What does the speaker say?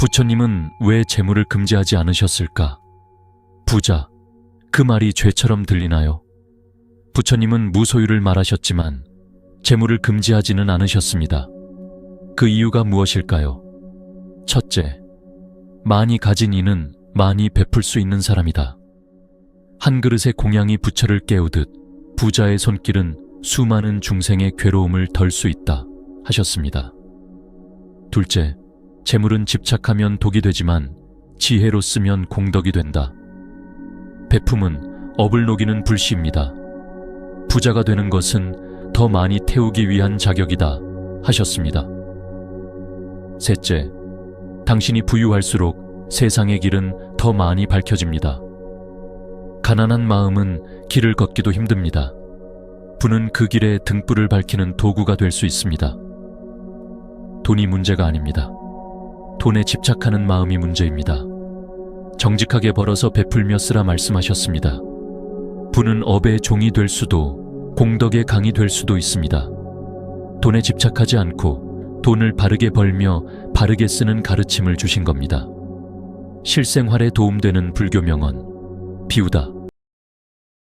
부처님은 왜 재물을 금지하지 않으셨을까? 부자, 그 말이 죄처럼 들리나요? 부처님은 무소유를 말하셨지만 재물을 금지하지는 않으셨습니다. 그 이유가 무엇일까요? 첫째, 많이 가진 이는 많이 베풀 수 있는 사람이다. 한 그릇의 공양이 부처를 깨우듯 부자의 손길은 수많은 중생의 괴로움을 덜 수 있다 하셨습니다. 둘째, 재물은 집착하면 독이 되지만 지혜로 쓰면 공덕이 된다. 베품은 업을 녹이는 불씨입니다. 부자가 되는 것은 더 많이 태우기 위한 자격이다 하셨습니다. 셋째, 당신이 부유할수록 세상의 길은 더 많이 밝혀집니다. 가난한 마음은 길을 걷기도 힘듭니다. 부는 그 길에 등불을 밝히는 도구가 될 수 있습니다. 돈이 문제가 아닙니다. 돈에 집착하는 마음이 문제입니다. 정직하게 벌어서 베풀며 쓰라 말씀하셨습니다. 부는 업의 종이 될 수도 공덕의 강이 될 수도 있습니다. 돈에 집착하지 않고 돈을 바르게 벌며 바르게 쓰는 가르침을 주신 겁니다. 실생활에 도움되는 불교 명언 비우다